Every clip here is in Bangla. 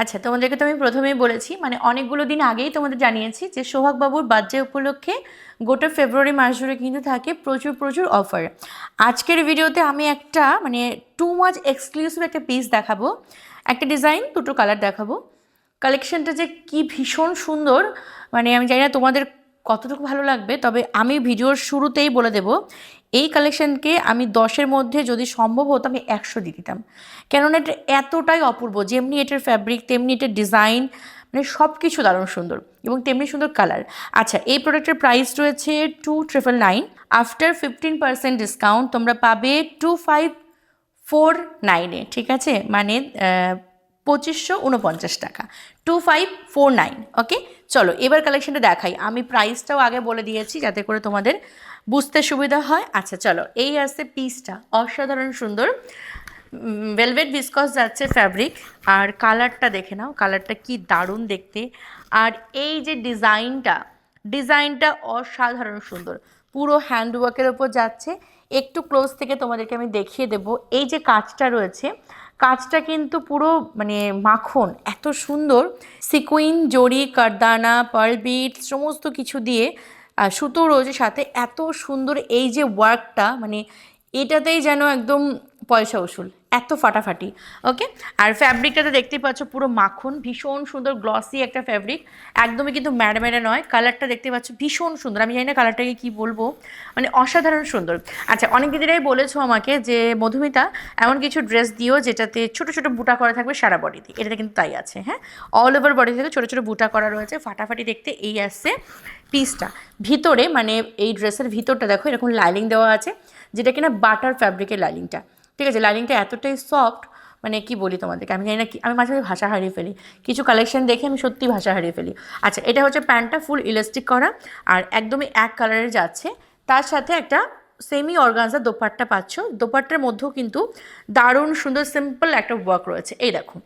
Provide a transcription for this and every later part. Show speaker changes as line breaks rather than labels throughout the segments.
আচ্ছা তোমাদেরকে তো আমি প্রথমেই বলেছি মানে অনেকগুলো দিন আগেই তোমাদের জানিয়েছি যে সোহাগবাবুর বার্থডে উপলক্ষে গোটা ফেব্রুয়ারি মাস জুড়ে কিন্তু থাকে প্রচুর প্রচুর অফার। আজকের ভিডিওতে আমি একটা মানে টু মাচ এক্সক্লুসিভ একটা পিস দেখাবো। একটা ডিজাইন দুটো কালার দেখাবো। কালেকশনটা যে কি ভীষণ সুন্দর মানে আমি জানি না তোমাদের কতটুকু ভালো লাগবে, তবে আমি ভিডিওর শুরুতেই বলে দেব। এই কালেকশনকে আমি দশের মধ্যে যদি সম্ভব হতো, আমি একশো দিয়ে দিতাম। কেননা এটা এতটাই অপূর্ব, যেমনি এটার ফ্যাব্রিক তেমনি এটার ডিজাইন মানে সব কিছু দারুণ সুন্দর এবং তেমনি সুন্দর কালার আচ্ছা এই প্রোডাক্টের প্রাইস রয়েছে two triple nine after fifteen percent discount তোমরা পাবে টু ফাইভ ফোর নাইনে ঠিক আছে? মানে পঁচিশশো উনপঞ্চাশ টাকা। Two five four nine okay চলো, এবার কালেকশনটা দেখাই। আমি প্রাইসটাও আগে বলে দিয়েছি যাতে করে তোমাদের বুঝতে সুবিধা হয়। আচ্ছা চলো, এই আছে পিসটা অসাধারণ সুন্দর। ভেলভেট বিসকস যাচ্ছে ফ্যাব্রিক আর কালারটা দেখে নাও কালারটা কি দারুণ দেখতে। আর এই যে ডিজাইনটা ডিজাইনটা অসাধারণ সুন্দর। পুরো হ্যান্ডওয়ার্কের ওপর যাচ্ছে। একটু ক্লোজ থেকে তোমাদেরকে আমি দেখিয়ে দেব। এই যে কাজটা রয়েছে কাজটা কিন্তু পুরো মানে মাখন, এত সুন্দর। সিকুইন জড়ি কারদানা পার্ল বিট সমস্ত কিছু দিয়ে সুতো রয়েছে সাথে এত সুন্দর এই যে ওয়ার্কটা মানে এটাতেই যেন একদম পয়সা উসুল, এত ফাটাফাটি ওকে আর ফ্যাব্রিকটা তো দেখতেই পাচ্ছ পুরো মাখন, ভীষণ সুন্দর গ্লসি একটা ফ্যাব্রিক একদমই কিন্তু ম্যাডা ম্যাডা নয় কালারটা দেখতে পাচ্ছ ভীষণ সুন্দর, আমি জানি না কালারটাকে কী বলব মানে অসাধারণ সুন্দর। আচ্ছা অনেক দিদিরাই বলেছ আমাকে যে, মধুমিতা, এমন কিছু ড্রেস দিও যেটাতে ছোট ছোট বুটা করা থাকবে সারা বডিতে এটাতে কিন্তু তাই আছে হ্যাঁ? অল ওভার বডি থেকে ছোট ছোট বুটা করা রয়েছে, ফাটাফাটি দেখতে এই আসছে পিসটা ভিতরে মানে এই ড্রেসের ভিতরটা দেখো, এরকম লাইলিং দেওয়া আছে, যেটা কিনা বাটার ফ্যাব্রিকের লাইলিংটা ঠিক আছে লাইনিংটা এতটাই সফট মানে কি বলি তোমাদেরকে, আমি জানি না কি- আমি মাঝে মাঝে ভাষা হারিয়ে ফেলি। কিছু কালেকশন দেখে আমি সত্যি ভাষা হারিয়ে ফেলি। আচ্ছা এটা হচ্ছে প্যান্টটা ফুল ইলাস্টিক করা, আর একদমই এক কালারের যাচ্ছে। তার সাথে একটা সেমি অর্গানজা দোপাট্টা পাচ্ছ। দোপাট্টার মধ্যেও কিন্তু দারুণ সুন্দর সিম্পল একটা ওয়ার্ক রয়েছে। এই দেখো।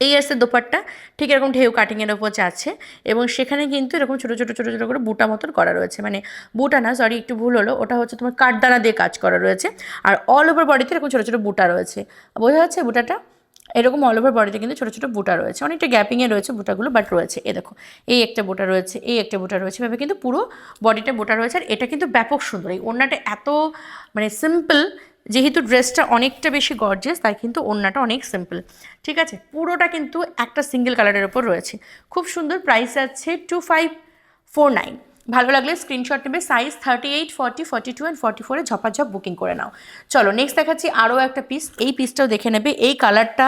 এই আসছে দোপাট্টা ঠিক এরকম ঢেউ কাটিংয়ের ওপর যাচ্ছে এবং সেখানে কিন্তু এরকম ছোটো ছোটো ছোটো ছোটো করে বুটা মতন করা রয়েছে। মানে বুটা না সরি একটু ভুল হলো। ওটা হচ্ছে তোমার কাঠদানা দিয়ে কাজ করা রয়েছে। আর অল ওভার বডিতে এরকম ছোটো ছোটো বুটা রয়েছে। বোঝা যাচ্ছে বুটাটা? এরকম অল ওভার বডিতে কিন্তু ছোটো ছোটো বুটা রয়েছে। অনেকটা গ্যাপিংয়ে রয়েছে বুটাগুলো বাট রয়েছে। এ দেখো, এই একটা বুটা রয়েছে, এই একটা বুটা রয়েছে। এভাবে কিন্তু পুরো বডিটা বুটা রয়েছে। আর এটা কিন্তু ব্যাপক সুন্দর। এই ওড়নাটা এত মানে সিম্পল যেহেতু ড্রেসটা অনেকটা বেশি গর্জেস তাই কিন্তু ওড়নাটা অনেক সিম্পল ঠিক আছে? পুরোটা কিন্তু একটা সিঙ্গেল কালারের ওপর রয়েছে। খুব সুন্দর প্রাইস আছে টু ফাইভ ফোর নাইন ভালো লাগলে স্ক্রিনশট নেবে size thirty eight forty forty two and forty ফোরে ঝপাঝপ বুকিং করে নাও। চলো নেক্সট দেখাচ্ছি আরও একটা পিস এই পিসটাও দেখে নেবে। এই কালারটা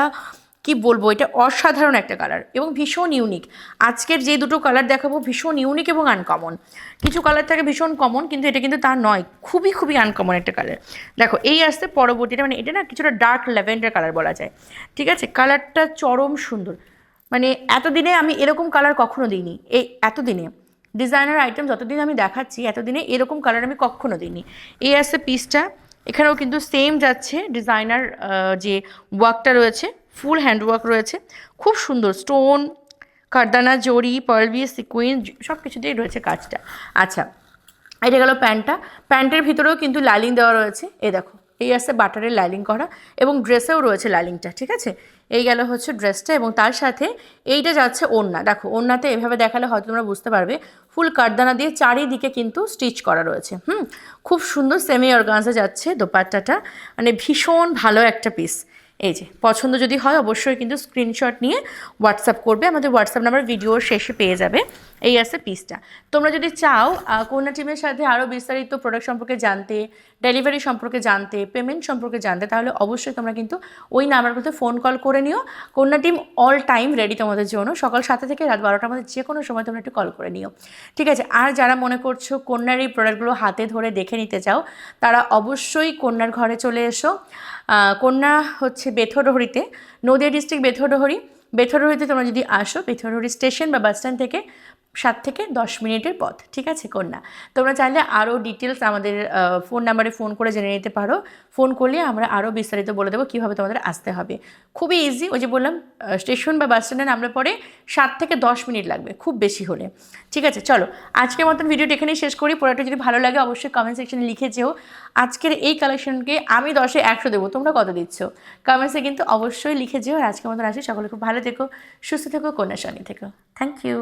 কি বলব, এটা অসাধারণ একটা কালার এবং ভীষণ ইউনিক আজকের যে দুটো কালার দেখাবো ভীষণ ইউনিক এবং আনকমন কিছু কালার থাকে ভীষণ কমন কিন্তু এটা কিন্তু তা নয়, খুবই খুবই আনকমন একটা কালার দেখো, এই আসতে পরবর্তীটা মানে এটা না কিছুটা ডার্ক ল্যাভেন্ডার কালার বলা যায়। ঠিক আছে? কালারটা চরম সুন্দর। মানে এতদিনে আমি এরকম কালার কখনো দিইনি। এই এতদিনে। ডিজাইনার আইটেম যতদিন আমি দেখাচ্ছি, এতদিনে এরকম কালার আমি কখনো দিইনি। এই আসছে পিসটা এখানেও কিন্তু সেম যাচ্ছে ডিজাইনার যে ওয়ার্কটা রয়েছে। ফুল হ্যান্ডওয়ার্ক রয়েছে। খুব সুন্দর স্টোন, কারদানা, জড়ি পার্লবি সিকুইন সব কিছুতেই রয়েছে কাজটা। আচ্ছা এটা গেল প্যান্টটা। প্যান্টের ভিতরেও কিন্তু লাইলিং দেওয়া রয়েছে। এ দেখো, এই আসছে বাটারের লাইলিং করা এবং ড্রেসেও রয়েছে লাইলিংটা, ঠিক আছে? এই গেল হচ্ছে ড্রেসটা এবং তার সাথে এইটা যাচ্ছে ওড়না। দেখো, ওড়নাতে এভাবে দেখালে হয়তো তোমরা বুঝতে পারবে। ফুল কারদানা দিয়ে চারিদিকে কিন্তু স্টিচ করা রয়েছে। হুম, খুব সুন্দর সেমি অর্গানজা যাচ্ছে দোপাট্টাটা। মানে ভীষণ ভালো একটা পিস এই যে, পছন্দ যদি হয় অবশ্যই কিন্তু স্ক্রিনশট নিয়ে হোয়াটসঅ্যাপ করবে। আমাদের হোয়াটসঅ্যাপ নাম্বার ভিডিওর শেষে পেয়ে যাবে। এই আছে পিসটা তোমরা যদি চাও কন্যা টিমের সাথে আরও বিস্তারিত প্রোডাক্ট সম্পর্কে জানতে ডেলিভারি সম্পর্কে জানতে পেমেন্ট সম্পর্কে জানতে, তাহলে অবশ্যই তোমরা কিন্তু ওই নাম্বারগুলোতে ফোন কল করে নিও। কন্যা টিম অল টাইম রেডি তোমাদের জন্য। সকাল সাতটা থেকে রাত বারোটার মধ্যে যে কোনো সময় তোমরা একটু কল করে নিও। ঠিক আছে, আর যারা মনে করছ কন্যার এই প্রোডাক্টগুলো হাতে ধরে দেখে নিতে চাও, তারা অবশ্যই কন্যার ঘরে চলে এসো। কন্যা হচ্ছে বেথরহরিতে, নদিয়া ডিস্ট্রিক্ট বেথরহরি। বেথরহরিতে তোমরা যদি আসো, বেথরহরি স্টেশন বা বাস স্ট্যান্ড থেকে সাত থেকে দশ মিনিটের পথ, ঠিক আছে কন্যা? তোমরা চাইলে আরও ডিটেলস আমাদের ফোন নাম্বারে ফোন করে জেনে নিতে পারো। ফোন করলে আমরা আরও বিস্তারিত বলে দেবো কীভাবে তোমাদের আসতে হবে। খুবই ইজি ওই যে বললাম স্টেশন বা বাস স্ট্যান্ডে নামলে পরে সাত থেকে দশ মিনিট লাগবে, খুব বেশি হলে। ঠিক আছে, চলো, আজকের মতন ভিডিওটা এখানেই শেষ করি। পড়াটা যদি ভালো লাগে অবশ্যই কমেন্ট সেকশনে লিখে যেও। আজকের এই কালেকশনকে আমি দশে একশো দেবো, তোমরা কত দিচ্ছ? কমেন্টসে কিন্তু অবশ্যই লিখে যেও। আর আজকের মতন আসি, সকলে খুব ভালো থেকো, সুস্থ থেকো, কন্যা সঙ্গে থেকো। Thank you